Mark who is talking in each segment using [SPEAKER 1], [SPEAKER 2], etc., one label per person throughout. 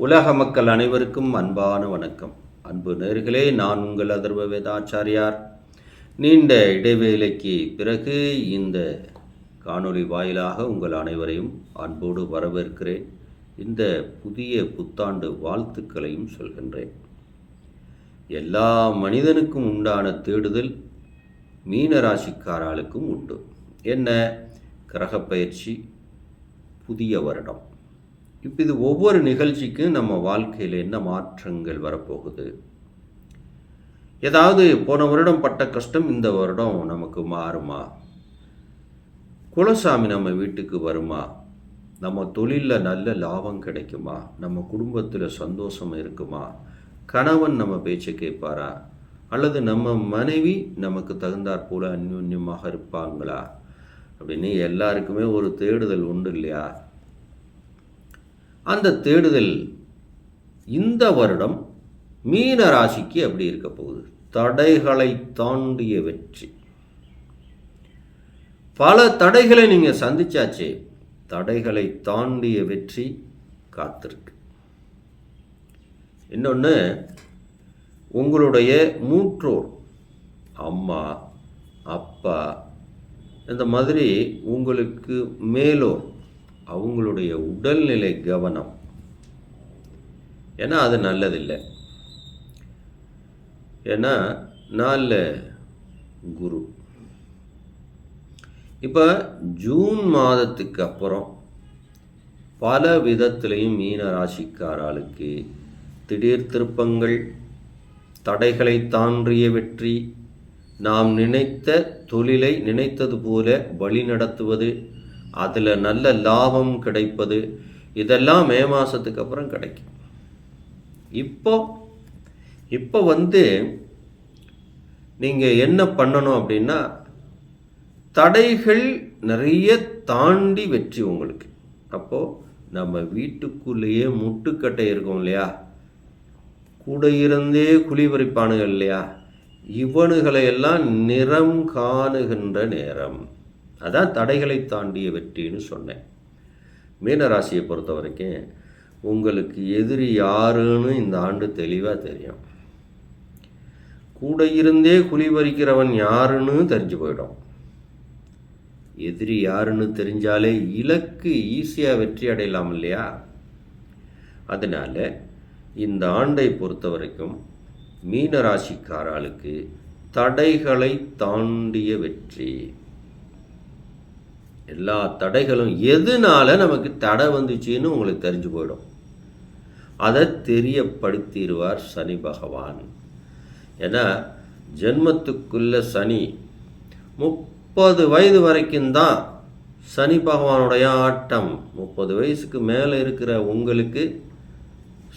[SPEAKER 1] உலக மக்கள் அனைவருக்கும் அன்பான வணக்கம். அன்பு நேர்களே நான் உங்கள் அதர்வ வேதாச்சாரியார். நீண்ட இடைவேளைக்கு பிறகு இந்த காணொளி வாயிலாக உங்கள் அனைவரையும் அன்போடு வரவேற்கிறேன். இந்த புதிய புத்தாண்டு வாழ்த்துக்களையும் சொல்கின்றேன். எல்லா மனிதனுக்கும் உண்டான தேடுதல் மீன ராசிக்காராளுக்கும் உண்டு. என்ன? கிரகப்பயிற்சி புதிய வருடம். இப்போ இது ஒவ்வொரு நிகழ்ச்சிக்கும் நம்ம வாழ்க்கையில் என்ன மாற்றங்கள் வரப்போகுது? ஏதாவது போன வருடம் பட்ட கஷ்டம் இந்த வருடம் நமக்கு மாறுமா? குலசாமி நம்ம வீட்டுக்கு வருமா? நம்ம தொழிலில் நல்ல லாபம் கிடைக்குமா? நம்ம குடும்பத்தில் சந்தோஷம் இருக்குமா? கணவன் நம்ம பேச்சை கேட்பாரா? அல்லது நம்ம மனைவி நமக்கு தகுந்தாற் போல அந்யோன்யமாக இருப்பாங்களா? அப்படின்னு எல்லாருக்குமே ஒரு தேடுதல் உண்டு இல்லையா? அந்த தேடுதல் இந்த வருடம் மீன ராசிக்கு அப்படி இருக்க போகுது. தடைகளை தாண்டிய வெற்றி. பல தடைகளை நீங்கள் சந்திச்சாச்சே தடைகளை தாண்டிய வெற்றி காத்திருக்கு. இன்னொன்று உங்களுடைய மூற்றோர் அம்மா அப்பா இந்த மாதிரி உங்களுக்கு மேலோர் அவங்களுடைய உடல்நிலை கவனம். ஏன்னா அது நல்லதில்லை. ஏன்னா நாளில் குரு. இப்போ ஜூன் மாதத்துக்கு அப்புறம் பல விதத்திலையும் மீன ராசிக்காராளுக்கு திடீர் திருப்பங்கள் தடைகளை தாண்டிய வெற்றி நாம் நினைத்த தொழிலை நினைத்தது போல வழி நடத்துவது அதில் நல்ல லாபம் கிடைப்பது. இதெல்லாம் மே மாதத்துக்கு அப்புறம் கிடைக்கும். இப்போ இப்போ வந்து நீங்கள் என்ன பண்ணணும் அப்படின்னா தடைகள் நிறைய தாண்டி வெற்றி உங்களுக்கு. அப்போது நம்ம வீட்டுக்குள்ளேயே முட்டுக்கட்டை இருக்கும் இல்லையா? கூட இருந்தே குழி பறிப்பானுகள் இல்லையா? இவனுகளை எல்லாம் நிறம் காணுகின்ற நேரம். அதான் தடைகளை தாண்டிய வெற்றின்னு சொன்னேன். மீனராசியை பொறுத்த வரைக்கும் உங்களுக்கு எதிரி யாருன்னு இந்த ஆண்டு தெளிவாக தெரியும். கூட இருந்தே குழி பறிக்கிறவன் யாருன்னு தெரிஞ்சு போயிடும். எதிரி யாருன்னு தெரிஞ்சாலே இலக்கு ஈஸியாக வெற்றி அடையலாம் இல்லையா? அதனால் இந்த ஆண்டை பொறுத்த வரைக்கும் மீனராசிக்காராளுக்கு தடைகளை தாண்டிய வெற்றி. எல்லா தடைகளும் எதனால நமக்கு தடை வந்துச்சுன்னு உங்களுக்கு தெரிஞ்சு போயிடும். அதை தெரியப்படுத்திடுவார் சனி பகவான். ஏன்னா ஜென்மத்துக்குள்ள சனி முப்பது வயது வரைக்கும் தான் சனி பகவானுடைய ஆட்டம். முப்பது வயசுக்கு மேலே இருக்கிற உங்களுக்கு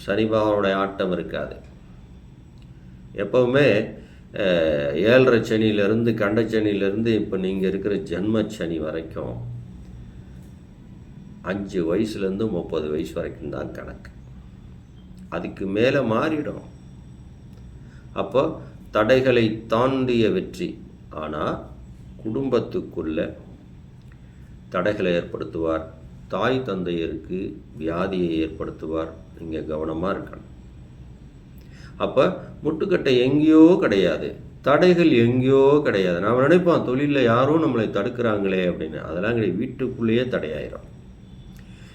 [SPEAKER 1] சனி பகவானுடைய ஆட்டம் இருக்காது. எப்பவுமே ஏழரை சனியிலேருந்து கண்டச்சனியிலேருந்து இப்போ நீங்கள் இருக்கிற ஜென்ம சனி வரைக்கும் அஞ்சு வயசுலேருந்து முப்பது வயசு வரைக்கும் தான் கணக்கு. அதுக்கு மேலே மாறிடும். அப்போ தடைகளை தாண்டிய வெற்றி. ஆனால் குடும்பத்துக்குள்ள தடைகளை ஏற்படுத்துவார். தாய் தந்தையருக்கு வியாதியை ஏற்படுத்துவார். நீங்கள் கவனமாக இருக்கணும். அப்போ முட்டுக்கட்டை எங்கேயோ கிடையாது. தடைகள் எங்கேயோ கிடையாது. நாம் நினைப்போம் தொழிலில் யாரும் நம்மளை தடுக்கிறாங்களே அப்படின்னு. அதெல்லாம் கிடையாது. வீட்டுக்குள்ளேயே தடையாயிரும்.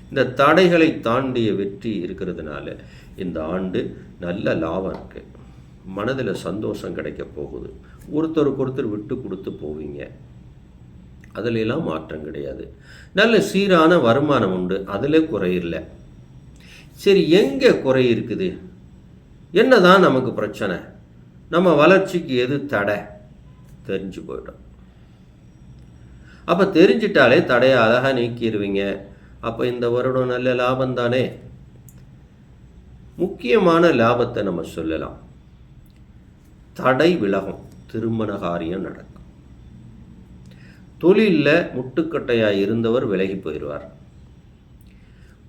[SPEAKER 1] இந்த தடைகளை தாண்டிய வெற்றி இருக்கிறதுனால இந்த ஆண்டு நல்ல லாபம் இருக்கு. மனதில் சந்தோஷம் கிடைக்க போகுது. ஒருத்தருக்கு ஒருத்தர் விட்டு கொடுத்து போவீங்க. அதிலெல்லாம் மாற்றம் கிடையாது. நல்ல சீரான வருமானம் உண்டு. அதில் குறையில்லை சரி எங்கே குறை இருக்குது? என்னதான் நமக்கு பிரச்சனை? நம்ம வளர்ச்சிக்கு எது தடை? தெரிஞ்சு போயிடும். அப்போ தெரிஞ்சிட்டாலே தடையை அழகாக நீக்கிடுவீங்க அப்போ இந்த வருடம் நல்ல லாபம் தானே? முக்கியமான லாபத்தை நம்ம சொல்லலாம். தடை விலகும். திருமண காரியம் நடக்கும். தொழிலில் முட்டுக்கட்டையாக இருந்தவர் விலகி போயிடுவார்.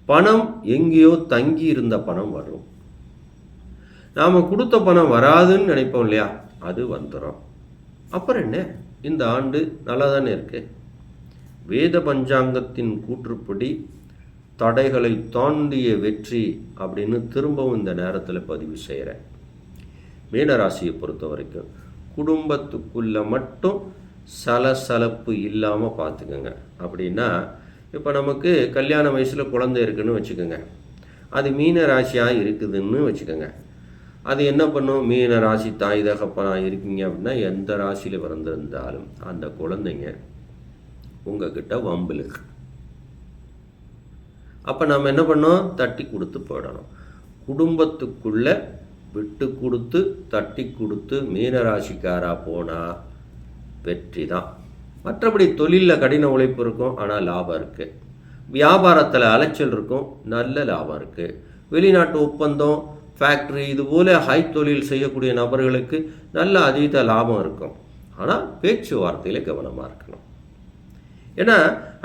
[SPEAKER 1] பணம் எங்கேயோ தங்கி இருந்த பணம் வரும். நாம் கொடுத்த பணம் வராதுன்னு நினைப்போம் இல்லையா? அது வந்துடும் அப்புறம் என்ன? இந்த ஆண்டு நல்லா தானே இருக்கு? வேத பஞ்சாங்கத்தின் கூற்றுப்படி தடைகளை தாண்டிய வெற்றி அப்படின்னு திரும்பவும் இந்த நேரத்தில் பதிவு செய்கிறேன் மீனராசியை பொறுத்த வரைக்கும் குடும்பத்துக்குள்ளே மட்டும் சலசலப்பு இல்லாமல் பார்த்துக்கோங்க அப்படின்னா இப்போ நமக்கு கல்யாண வயசில் குழந்தை இருக்குன்னு வச்சுக்கோங்க. அது மீன ராசியாக இருக்குதுன்னு வச்சுக்கோங்க. அது என்ன பண்ணும்? மீன ராசி தாய் தகப்பனாக இருக்கீங்க அப்படின்னா எந்த ராசியில் பிறந்திருந்தாலும் அந்த குழந்தைங்க உங்ககிட்ட வம்பிலுக்கு அப்போ நம்ம என்ன பண்ணோம் தட்டி கொடுத்து போயிடணும். குடும்பத்துக்குள்ளே விட்டு கொடுத்து தட்டி கொடுத்து மீனராசிக்காராக போனால் வெற்றி தான். மற்றபடி தொழிலில் கடின உழைப்பு இருக்கும் ஆனால் லாபம் இருக்குது வியாபாரத்தில் அலைச்சல் இருக்கும் நல்ல லாபம் இருக்குது வெளிநாட்டு ஒப்பந்தம் ஃபேக்ட்ரி இது போல ஹை தொழில் செய்யக்கூடிய நபர்களுக்கு நல்ல அதீத லாபம் இருக்கும். ஆனால் பேச்சுவார்த்தையில் கவனமாக இருக்கணும். ஏன்னா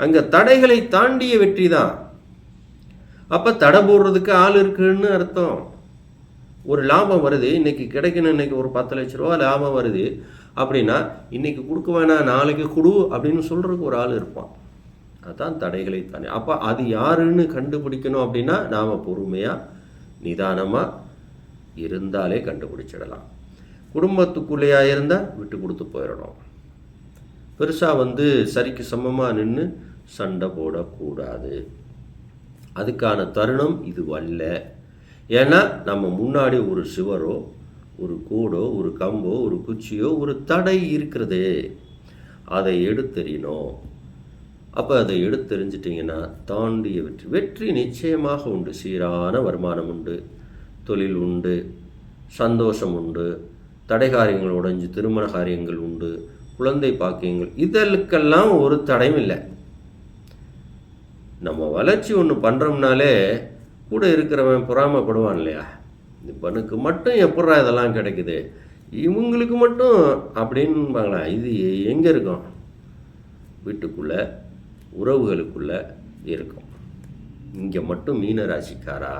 [SPEAKER 1] அங்கே தடைகளை தாண்டிய வெற்றி தான். அப்போ தடை போடுறதுக்கு ஆள் இருக்குன்னு அர்த்தம். ஒரு லாபம் வருது இன்னைக்கு கிடைக்கணும் இன்னைக்கு ஒரு பத்து லட்ச ரூபா லாபம் வருது அப்படின்னா இன்னைக்கு கொடுக்க வேணாம் நாளைக்கு கொடு அப்படின்னு சொல்கிறதுக்கு ஒரு ஆள் இருப்பான். அதுதான் தடைகளை தானே அப்போ அது யாருன்னு கண்டுபிடிக்கணும் அப்படின்னா நாம் பொறுமையாக நிதானமாக இருந்தாலே கண்டுபிடிச்சிடலாம். குடும்பத்துக்குள்ளேயா இருந்தால் விட்டு கொடுத்து போயிடணும். பெருசாக வந்து சரிக்கு சமமாக நின்று சண்டை போடக்கூடாது. அதுக்கான தருணம் இது வல்ல ஏன்னா நம்ம முன்னாடி ஒரு சுவரோ ஒரு கூடோ ஒரு கம்போ ஒரு குச்சியோ ஒரு தடை இருக்கிறது. அதை எடுத்தெறியணும். அப்போ அதை எடுத்தெறிஞ்சிட்டிங்கன்னா தாண்டிய வெற்றி வெற்றி நிச்சயமாக உண்டு. சீரான வருமானம் உண்டு. தொழில் உண்டு சந்தோஷம் உண்டு தடை காரியங்கள் உடைஞ்சு திருமண காரியங்கள் உண்டு குழந்தை பாக்கியங்கள் இதற்கெல்லாம் ஒரு தடையும் இல்லை. நம்ம வளர்ச்சி ஒன்று பண்ணுறோம்னாலே கூட இருக்கிறவன் பொறாமப்படுவான் இல்லையா? இவனுக்கு மட்டும் எப்படா இதெல்லாம் கிடைக்குது? இவங்களுக்கு மட்டும் அப்படின்பாங்களா? இது எங்கே இருக்கும்? வீட்டுக்குள்ளே உறவுகளுக்குள்ளே இருக்கும். இங்கே மட்டும் மீன ராசிக்காரா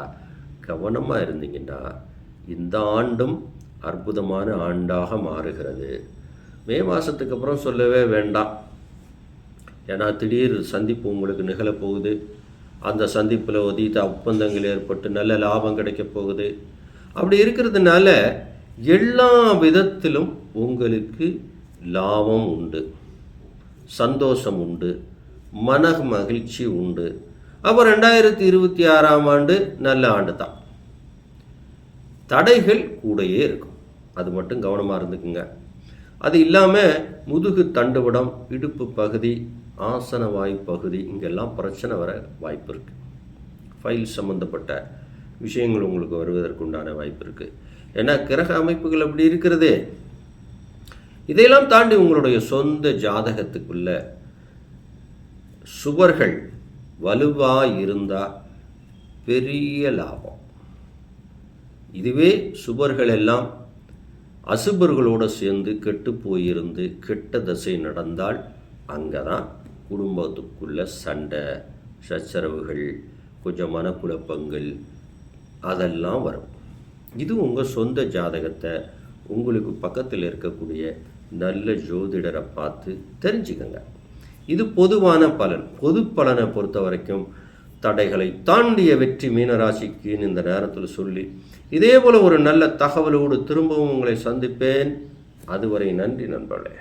[SPEAKER 1] கவனமாக இருந்தீங்கன்னா இந்த ஆண்டும் அற்புதமான ஆண்டாக மாறுகிறது. மே மாதத்துக்கு அப்புறம் சொல்லவே வேண்டாம். ஏன்னா திடீர் சந்திப்பு உங்களுக்கு நிகழப்போகுது அந்த சந்திப்பில் ஒதித்த ஒப்பந்தங்கள் ஏற்பட்டு நல்ல லாபம் கிடைக்க போகுது. அப்படி இருக்கிறதுனால எல்லா விதத்திலும் உங்களுக்கு லாபம் உண்டு. சந்தோஷம் உண்டு. மன மகிழ்ச்சி உண்டு. அப்போ ரெண்டாயிரத்தி இருபத்தி ஆறாம் ஆண்டு நல்ல ஆண்டு தான் தடைகள் கூடயே இருக்கும். அது மட்டும் கவனமாக இருந்துக்குங்க. அது இல்லாமல் முதுகு தண்டுவடம் இடுப்பு பகுதி ஆசன வாய் பகுதி இங்கெல்லாம் பிரச்சனை வர வாய்ப்பு இருக்குது ஃபைல் சம்மந்தப்பட்ட விஷயங்கள் உங்களுக்கு வருவதற்குண்டான வாய்ப்பு இருக்குது ஏன்னா கிரக அமைப்புகள் அப்படி இருக்கிறது. இதையெல்லாம் தாண்டி உங்களுடைய சொந்த ஜாதகத்துக்குள்ள சுவர்கள் வலுவாக இருந்தால் பெரிய லாபம். இதுவே சுவர்கள் எல்லாம் அசுபர்களோடு சேர்ந்து கெட்டு போயிருந்து கெட்ட தசை நடந்தால் அங்கே தான் குடும்பத்துக்குள்ள சண்டை சச்சரவுகள் கொஞ்சம் மனக்குழப்பங்கள் அதெல்லாம் வரும். இது உங்கள் சொந்த ஜாதகத்தை உங்களுக்கு பக்கத்தில் இருக்கக்கூடிய நல்ல ஜோதிடரை பார்த்து தெரிஞ்சுக்கங்க. இது பொதுவான பலன். பொது பலனை பொறுத்த வரைக்கும் தடைகளை தாண்டிய வெற்றி மீனராசிக்குன்னு இந்த நேரத்தில் சொல்லி இதே போல் ஒரு நல்ல தகவலோடு திரும்பவும் உங்களை சந்திப்பேன். அதுவரை நன்றி நண்பர்களே.